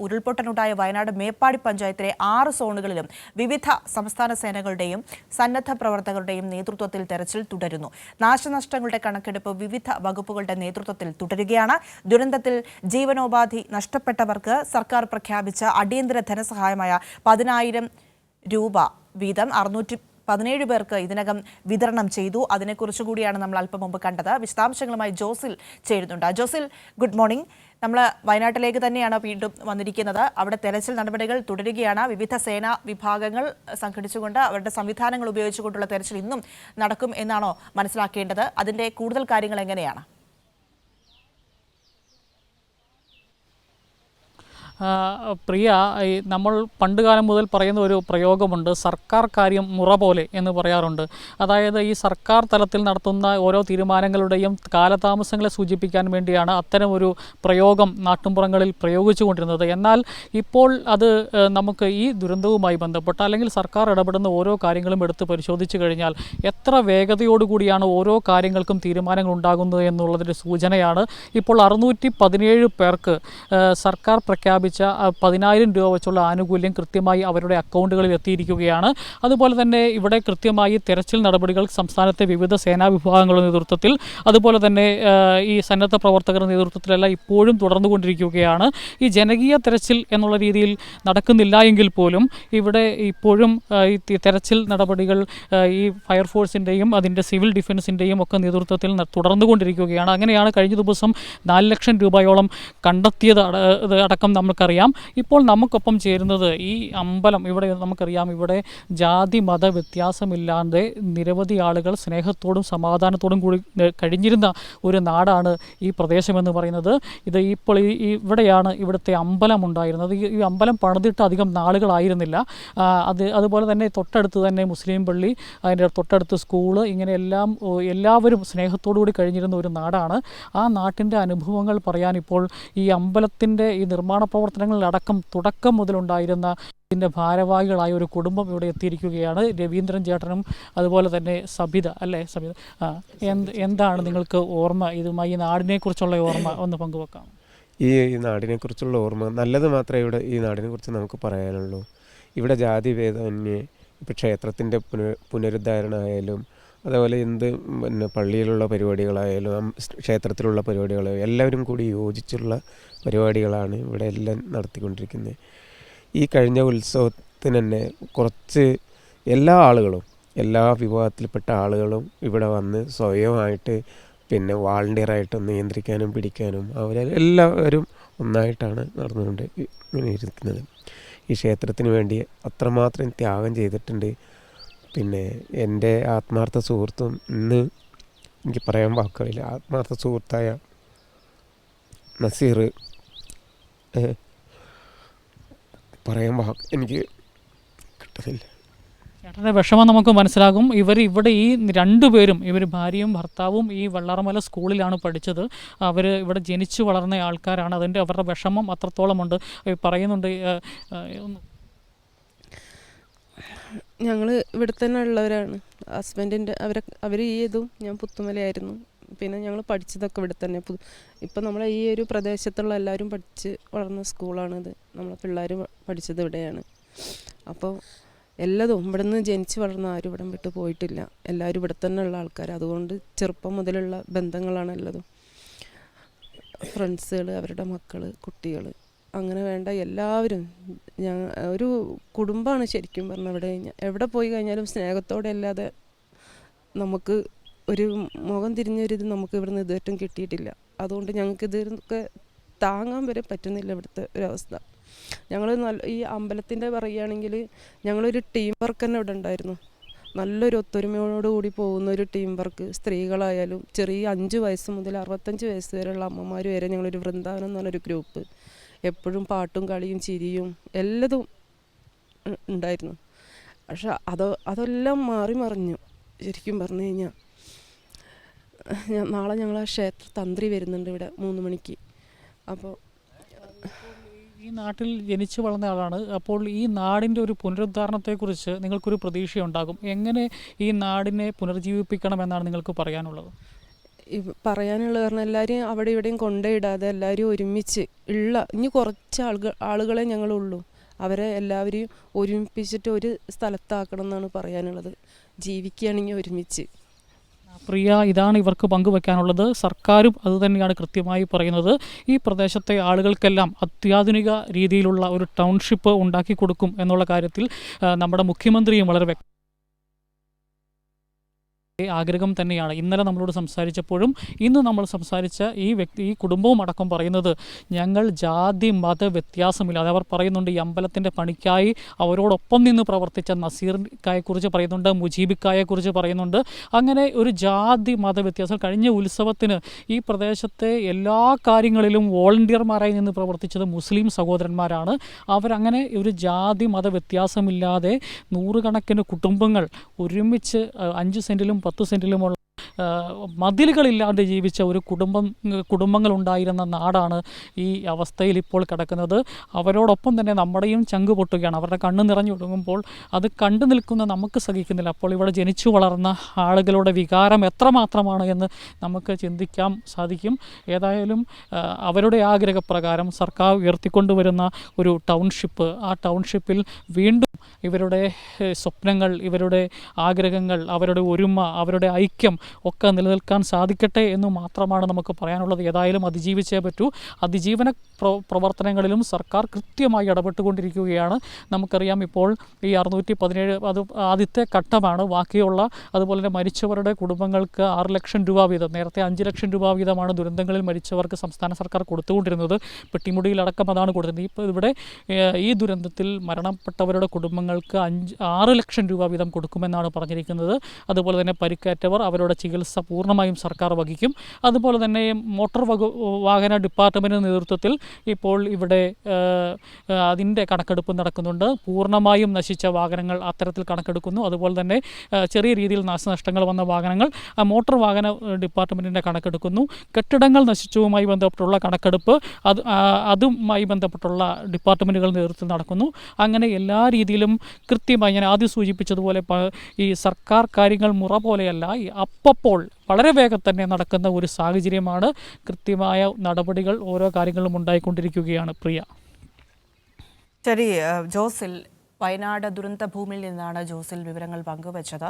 ഉരുൾപൊട്ടലുണ്ടായ വയനാട് മേപ്പാടി പഞ്ചായത്തിലെ ആറ് സോണുകളിലും വിവിധ സംസ്ഥാന സേനകളുടെയും സന്നദ്ധ പ്രവർത്തകരുടെയും നേതൃത്വത്തിൽ തെരച്ചിൽ തുടരുന്നു. നാശനഷ്ടങ്ങളുടെ കണക്കെടുപ്പ് വിവിധ വകുപ്പുകളുടെ നേതൃത്വത്തിൽ തുടരുകയാണ്. ദുരന്തത്തിൽ ജീവനോപാധി നഷ്ടപ്പെട്ടവർക്ക് സർക്കാർ പ്രഖ്യാപിച്ച അടിയന്തര ധനസഹായമായ പതിനായിരം രൂപ വീതം അറുന്നൂറ്റി പതിനേഴ് പേർക്ക് ഇതിനകം വിതരണം ചെയ്തു. അതിനെക്കുറിച്ച് കൂടിയാണ് നമ്മൾ അല്പം മുമ്പ് കണ്ടത്. വിശദാംശങ്ങളുമായി ജോസിൽ ചേരുന്നുണ്ട്. ജോസിൽ ഗുഡ് മോർണിംഗ് നമ്മൾ വയനാട്ടിലേക്ക് തന്നെയാണ് വീണ്ടും വന്നിരിക്കുന്നത്. അവിടെ തെരച്ചിൽ നടപടികൾ തുടരുകയാണ്. വിവിധ സേനാ വിഭാഗങ്ങൾ സംഘടിച്ചുകൊണ്ട് അവരുടെ സംവിധാനങ്ങൾ ഉപയോഗിച്ചുകൊണ്ടുള്ള തെരച്ചിൽ ഇന്നും നടക്കും എന്നാണോ മനസ്സിലാക്കേണ്ടത്. അതിന്റെ കൂടുതൽ കാര്യങ്ങൾ എങ്ങനെയാണ്? പ്രിയ നമ്മൾ പണ്ടുകാലം മുതൽ പറയുന്ന ഒരു പ്രയോഗമുണ്ട് സർക്കാർ കാര്യം മുറ പോലെ എന്ന് പറയാറുണ്ട്. അതായത് ഈ സർക്കാർ തലത്തിൽ നടത്തുന്ന ഓരോ തീരുമാനങ്ങളുടെയും കാലതാമസങ്ങളെ സൂചിപ്പിക്കാൻ വേണ്ടിയാണ് അത്തരം ഒരു പ്രയോഗം നാട്ടുമ്പുറങ്ങളിൽ പ്രയോഗിച്ചുകൊണ്ടിരുന്നത്. എന്നാൽ ഇപ്പോൾ അത് നമുക്ക് ഈ ദുരന്തവുമായി ബന്ധപ്പെട്ട് അല്ലെങ്കിൽ സർക്കാർ ഇടപെടുന്ന ഓരോ കാര്യങ്ങളും എടുത്ത് പരിശോധിച്ചു കഴിഞ്ഞാൽ എത്ര വേഗതയോടുകൂടിയാണ് ഓരോ കാര്യങ്ങൾക്കും തീരുമാനങ്ങൾ ഉണ്ടാകുന്നത് എന്നുള്ളതിന്റെ സൂചനയാണ്. ഇപ്പോൾ അറുന്നൂറ്റി പതിനേഴ് പേർക്ക് സർക്കാർ പ്രഖ്യാപിച്ച ആ, പതിനായിരം രൂപ വെച്ചുള്ള ആനുകൂല്യം കൃത്യമായി അവരുടെ അക്കൗണ്ടുകളിൽ എത്തിയിരിക്കുകയാണ്. അതുപോലെ തന്നെ ഇവിടെ കൃത്യമായി തെരച്ചിൽ നടപടികൾ സംസ്ഥാനത്തെ വിവിധ സേനാ വിഭാഗങ്ങളുടെ നേതൃത്വത്തിൽ അതുപോലെ തന്നെ ഈ സന്നദ്ധ പ്രവർത്തകരുടെ നേതൃത്വത്തിലെല്ലാം ഇപ്പോഴും തുടർന്നുകൊണ്ടിരിക്കുകയാണ്. ഈ ജനകീയ തെരച്ചിൽ എന്നുള്ള രീതിയിൽ നടക്കുന്നില്ല എങ്കിൽ പോലും ഇവിടെ ഇപ്പോഴും ഈ തെരച്ചിൽ നടപടികൾ ഈ ഫയർഫോഴ്സിന്റെയും അതിന്റെ സിവിൽ ഡിഫൻസിന്റെയും ഒക്കെ നേതൃത്വത്തിൽ തുടർന്നുകൊണ്ടിരിക്കുകയാണ്. അങ്ങനെയാണ് കഴിഞ്ഞ ദിവസം നാല് ലക്ഷം രൂപയോളം കണ്ടെത്തിയത് അടക്കം നമ്മൾ നമുക്കറിയാം. ഇപ്പോൾ നമുക്കൊപ്പം ചേരുന്നത് ഈ അമ്പലം ഇവിടെ നമുക്കറിയാം. ഇവിടെ ജാതി മത വ്യത്യാസമില്ലാതെ നിരവധി ആളുകൾ സ്നേഹത്തോടും സമാധാനത്തോടും കൂടി കഴിഞ്ഞിരുന്ന ഒരു നാടാണ് ഈ പ്രദേശമെന്ന് പറയുന്നത്. ഇത് ഇപ്പോൾ ഈ ഇവിടെയാണ് ഇവിടുത്തെ അമ്പലം ഉണ്ടായിരുന്നത്. ഈ ഈ അമ്പലം പണിതിട്ട് അധികം നാളുകളായിരുന്നില്ല. അത് അതുപോലെ തന്നെ തൊട്ടടുത്ത് തന്നെ മുസ്ലിം പള്ളി അതിന്റെ തൊട്ടടുത്ത് സ്കൂൾ ഇങ്ങനെ എല്ലാം എല്ലാവരും സ്നേഹത്തോടു കൂടി കഴിഞ്ഞിരുന്ന ഒരു നാടാണ്. ആ നാട്ടിന്റെ അനുഭവങ്ങൾ പറയാൻ ഇപ്പോൾ ഈ അമ്പലത്തിന്റെ ഈ നിർമ്മാണ പ്രവർത്തനങ്ങളിലടക്കം തുടക്കം മുതലുണ്ടായിരുന്ന ഇതിന്റെ ഭാരവാഹികളായ ഒരു കുടുംബം ഇവിടെ എത്തിയിരിക്കുകയാണ്. രവീന്ദ്രൻ ചേട്ടനും അതുപോലെ തന്നെ സബിത അല്ലേ? സബിത. എന്ത് എന്താണ് നിങ്ങൾക്ക് ഓർമ്മ? ഇതുമായി ഈ നാടിനെക്കുറിച്ചുള്ള ഓർമ്മ ഒന്ന് പങ്കുവെക്കാം. ഈ നാടിനെക്കുറിച്ചുള്ള ഓർമ്മ നല്ലത് മാത്രമേ ഇവിടെ ഈ നാടിനെക്കുറിച്ച് നമുക്ക് പറയാനുള്ളൂ. ഇവിടെ ജാതി ഭേദമന്യേ ഇപ്പോൾ ക്ഷേത്രത്തിന്റെ പുന പുനരുദ്ധാരണമായാലും അതേപോലെ എന്ത് പിന്നെ പള്ളിയിലുള്ള പരിപാടികളായാലും ക്ഷേത്രത്തിലുള്ള പരിപാടികളായാലും എല്ലാവരും കൂടി യോജിച്ചുള്ള പരിപാടികളാണ് ഇവിടെ എല്ലാം നടത്തിക്കൊണ്ടിരിക്കുന്നത് ഈ കഴിഞ്ഞ ഉത്സവത്തിന് തന്നെ കുറച്ച് എല്ലാ ആളുകളും എല്ലാ വിഭാഗത്തിൽപ്പെട്ട ആളുകളും ഇവിടെ വന്ന് സ്വയമായിട്ട് പിന്നെ വാളണ്ടിയറായിട്ട് നിയന്ത്രിക്കാനും പിടിക്കാനും അവരെല്ലാവരും ഒന്നായിട്ടാണ് നടന്നുകൊണ്ട് ഇങ്ങനെ ഇരിക്കുന്നത്. ഈ ക്ഷേത്രത്തിന് വേണ്ടി അത്രമാത്രം ത്യാഗം ചെയ്തിട്ടുണ്ട്. പിന്നെ എന്റെ ആത്മാർത്ഥ സുഹൃത്തും ഇന്ന് എനിക്ക് പറയാൻ വാക്കുകളില്ല. ആത്മാർത്ഥ സുഹൃത്തായ നസീർ പറയാൻ വാക്ക് എനിക്ക് കിട്ടുന്നില്ല ചേട്ടന്റെ വിഷമം നമുക്ക് മനസ്സിലാകും. ഇവർ ഇവിടെ ഈ രണ്ടുപേരും ഇവർ ഭാര്യയും ഭർത്താവും ഈ വെള്ളാറമല സ്കൂളിലാണ് പഠിച്ചത്. അവർ ഇവിടെ ജനിച്ചു വളർന്ന ആൾക്കാരാണ്. അതിന്റെ അവരുടെ വിഷമം അത്രത്തോളമുണ്ട്. പറയുന്നുണ്ട് ഞങ്ങൾ ഇവിടെ തന്നെ ഉള്ളവരാണ് ഹസ്ബൻഡിന്റെ അവരെ അവർ ഈ ഇതും ഞാൻ പുത്തുമലയായിരുന്നു. പിന്നെ ഞങ്ങൾ പഠിച്ചതൊക്കെ ഇവിടെ തന്നെ പു ഇപ്പം നമ്മളെ ഈ ഒരു പ്രദേശത്തുള്ള എല്ലാവരും പഠിച്ച് വളർന്ന സ്കൂളാണിത് നമ്മളെ പിള്ളേർ പഠിച്ചത് ഇവിടെയാണ്. അപ്പോൾ എല്ലാതും ഇവിടെ നിന്ന് ജനിച്ച് വളർന്ന ആരും ഇവിടം വിട്ട് പോയിട്ടില്ല. എല്ലാവരും ഇവിടെ തന്നെ ഉള്ള ആൾക്കാർ അതുകൊണ്ട് ചെറുപ്പം മുതലുള്ള ബന്ധങ്ങളാണ് എല്ലാതും. ഫ്രണ്ട്സുകൾ അവരുടെ മക്കൾ കുട്ടികൾ അങ്ങനെ വേണ്ട എല്ലാവരും ഞാൻ ഒരു കുടുംബമാണ് ശരിക്കും പറഞ്ഞാൽ അവിടെ എവിടെ പോയി കഴിഞ്ഞാലും സ്നേഹത്തോടെ അല്ലാതെ നമുക്ക് ഒരു മുഖം തിരിഞ്ഞൊരിത് നമുക്ക് ഇവിടുന്ന് ഇതുവരെയും കിട്ടിയിട്ടില്ല. അതുകൊണ്ട് ഞങ്ങൾക്ക് ഇതൊക്കെ താങ്ങാൻ വരെ പറ്റുന്നില്ല ഇവിടുത്തെ ഒരവസ്ഥ. ഞങ്ങൾ നല്ല ഈ അമ്പലത്തിന്റെ പറയുകയാണെങ്കിൽ ഞങ്ങളൊരു ടീം വർക്ക് തന്നെ ഇവിടെ ഉണ്ടായിരുന്നു. നല്ലൊരു ഒത്തൊരുമയോടു കൂടി പോകുന്ന ഒരു ടീം വർക്ക് സ്ത്രീകളായാലും ചെറിയ അഞ്ച് വയസ്സ് മുതൽ അറുപത്തഞ്ച് വയസ്സ് വരെയുള്ള അമ്മമാർ വരെ ഞങ്ങളൊരു വൃന്ദാവനം എന്ന് പറഞ്ഞൊരു ഗ്രൂപ്പ് എപ്പോഴും പാട്ടും കളിയും ചിരിയും എല്ലതും ഉണ്ടായിരുന്നു. പക്ഷെ അത് അതെല്ലാം മാറി മറിഞ്ഞു. ശരിക്കും പറഞ്ഞു കഴിഞ്ഞാൽ നാളെ ഞങ്ങൾ ആ ക്ഷേത്ര തന്ത്രി വരുന്നുണ്ട് ഇവിടെ മൂന്ന് മണിക്ക്. അപ്പോൾ ഈ നാട്ടിൽ ജനിച്ചു വളർന്ന ആളാണ്. അപ്പോൾ ഈ നാടിന്റെ ഒരു പുനരുദ്ധാരണത്തെക്കുറിച്ച് നിങ്ങൾക്കൊരു പ്രതീക്ഷയുണ്ടാകും. എങ്ങനെ ഈ നാടിനെ പുനർജീവിപ്പിക്കണം എന്നാണ് നിങ്ങൾക്ക് പറയാനുള്ളത്? പറയാനുള്ള പറഞ്ഞാൽ എല്ലാവരെയും അവിടെ ഇവിടെയും കൊണ്ടുപോയിടാതെ എല്ലാവരും ഒരുമിച്ച് ഉള്ള ഇനി കുറച്ച് ആളുകൾ ആളുകളെ ഞങ്ങളുള്ളൂ. അവരെ എല്ലാവരെയും ഒരുമിപ്പിച്ചിട്ട് ഒരു സ്ഥലത്താക്കണം എന്നാണ് പറയാനുള്ളത്. ജീവിക്കുകയാണെങ്കിൽ ഒരുമിച്ച്. പ്രിയ ഇതാണ് ഇവർക്ക് പങ്കുവെക്കാനുള്ളത്. സർക്കാരും അതുതന്നെയാണ് കൃത്യമായി പറയുന്നത്. ഈ പ്രദേശത്തെ ആളുകൾക്കെല്ലാം അത്യാധുനിക രീതിയിലുള്ള ഒരു ടൗൺഷിപ്പ് ഉണ്ടാക്കി കൊടുക്കും എന്നുള്ള കാര്യത്തിൽ നമ്മുടെ മുഖ്യമന്ത്രിയും വളരെ ആഗ്രഹം തന്നെയാണ്. ഇന്നലെ നമ്മളോട് സംസാരിച്ചപ്പോഴും ഇന്ന് നമ്മൾ സംസാരിച്ച ഈ വ്യക്തി ഈ കുടുംബവും അടക്കം പറയുന്നത് ഞങ്ങൾ ജാതി മത വ്യത്യാസമില്ലാതെ അവർ പറയുന്നുണ്ട് ഈ അമ്പലത്തിന്റെ പണിക്കായി അവരോടൊപ്പം നിന്ന് പ്രവർത്തിച്ച നസീർക്കായെക്കുറിച്ച് പറയുന്നുണ്ട് മുജീബിക്കായെക്കുറിച്ച് പറയുന്നുണ്ട്. അങ്ങനെ ഒരു ജാതി മത വ്യത്യാസം കഴിഞ്ഞ ഉത്സവത്തിന് ഈ പ്രദേശത്തെ എല്ലാ കാര്യങ്ങളിലും വോളണ്ടിയർമാരായി നിന്ന് പ്രവർത്തിച്ചത് മുസ്ലിം സഹോദരന്മാരാണ്. അവരങ്ങനെ ഒരു ജാതി മത വ്യത്യാസമില്ലാതെ നൂറുകണക്കിന് കുടുംബങ്ങൾ ഒരുമിച്ച് അഞ്ച് സെന്റിലും പത്ത് സെന്റിലുമുള്ള ആ, മതിലുകളില്ലാണ്ട് ജീവിച്ച ഒരു കുടുംബം കുടുംബങ്ങളുണ്ടായിരുന്ന നാടാണ് ഈ അവസ്ഥയിൽ ഇപ്പോൾ കിടക്കുന്നത്. അവരോടൊപ്പം തന്നെ നമ്മുടെയും ചങ്ക് പൊട്ടുകയാണ്. അവരുടെ കണ്ണ് നിറഞ്ഞൊടുങ്ങുമ്പോൾ അത് കണ്ടു നിൽക്കുന്ന നമുക്ക് സഹിക്കുന്നില്ല. അപ്പോൾ ഇവിടെ ജനിച്ചു വളർന്ന ആളുകളുടെ വികാരം എത്രമാത്രമാണ് എന്ന് നമുക്ക് ചിന്തിക്കാൻ സാധിക്കും. ഏതായാലും അവരുടെ ആഗ്രഹപ്രകാരം സർക്കാർ ഉയർത്തിക്കൊണ്ടുവരുന്ന ഒരു ടൗൺഷിപ്പ് ആ ടൗൺഷിപ്പിൽ വീണ്ടും ഇവരുടെ സ്വപ്നങ്ങൾ ഇവരുടെ ആഗ്രഹങ്ങൾ അവരുടെ ഒരുമ അവരുടെ ഐക്യം ഒക്കെ നിലനിൽക്കാൻ സാധിക്കട്ടെ എന്ന് മാത്രമാണ് നമുക്ക് പറയാനുള്ളത്. ഏതായാലും അതിജീവിച്ചേ പറ്റൂ. അതിജീവന പ്ര- പ്രവർത്തനങ്ങളിലും സർക്കാർ കൃത്യമായി ഇടപെട്ടുകൊണ്ടിരിക്കുകയാണ്. നമുക്കറിയാം ഇപ്പോൾ ഈ അറുന്നൂറ്റി പതിനേഴ് അത് ആദ്യത്തെ ഘട്ടമാണ്. ബാക്കിയുള്ള അതുപോലെ തന്നെ മരിച്ചവരുടെ കുടുംബങ്ങൾക്ക് ആറ് ലക്ഷം രൂപ വീതം നേരത്തെ അഞ്ച് ലക്ഷം രൂപ വീതമാണ് ദുരന്തങ്ങളിൽ മരിച്ചവർക്ക് സംസ്ഥാന സർക്കാർ കൊടുത്തുകൊണ്ടിരുന്നത്. പെട്ടിമുടിയിലടക്കം അതാണ് കൊടുത്തത് ഇപ്പോൾ ഇവിടെ ഈ ദുരന്തത്തിൽ മരണപ്പെട്ടവരുടെ കുടുംബങ്ങൾക്ക് അഞ്ച് ആറ് ലക്ഷം രൂപ വീതം കൊടുക്കുമെന്നാണ് പറഞ്ഞിരിക്കുന്നത്. അതുപോലെ തന്നെ പരിക്കേറ്റവർ അവരുടെ ചികിത്സ പൂർണമായും സർക്കാർ വഹിക്കും. അതുപോലെ തന്നെ മോട്ടോർ വകു വാഹന ഡിപ്പാർട്ട്മെന്റിന്റെ നേതൃത്വത്തിൽ ഇപ്പോൾ ഇവിടെ അതിന്റെ കണക്കെടുപ്പ് നടക്കുന്നുണ്ട്. പൂർണമായും നശിച്ച വാഹനങ്ങൾ അത്തരത്തിൽ കണക്കെടുക്കുന്നു. അതുപോലെ തന്നെ ചെറിയ രീതിയിൽ നാശനഷ്ടങ്ങൾ വന്ന വാഹനങ്ങൾ മോട്ടോർ വാഹന ഡിപ്പാർട്ട്മെന്റിന്റെ കണക്കെടുക്കുന്നു. കെട്ടിടങ്ങൾ നശിച്ചതുമായി ബന്ധപ്പെട്ടുള്ള കണക്കെടുപ്പ് അത് അതുമായി ബന്ധപ്പെട്ടുള്ള ഡിപ്പാർട്ട്മെന്റുകൾ നേതൃത്വത്തിൽ നടക്കുന്നു. അങ്ങനെ എല്ലാ രീതിയിലും കൃത്യമായി ഞാൻ ആദ്യം സൂചിപ്പിച്ചതുപോലെ ഈ സർക്കാർ കാര്യങ്ങൾ മുറ പോലെയല്ല ഈ അപ്പപ്പോൾ വളരെ വേഗം തന്നെ നടക്കുന്ന ഒരു സാഹചര്യമാണ് കൃത്യമായ നടപടികൾ ഓരോ കാര്യങ്ങളും ഉണ്ടായിക്കൊണ്ടിരിക്കുകയാണ്. പ്രിയ. ശരി ജോസിൽ വയനാട് ദുരന്ത ഭൂമിയിൽ നിന്നാണ് ജോസിൽ വിവരങ്ങൾ പങ്കുവച്ചത്.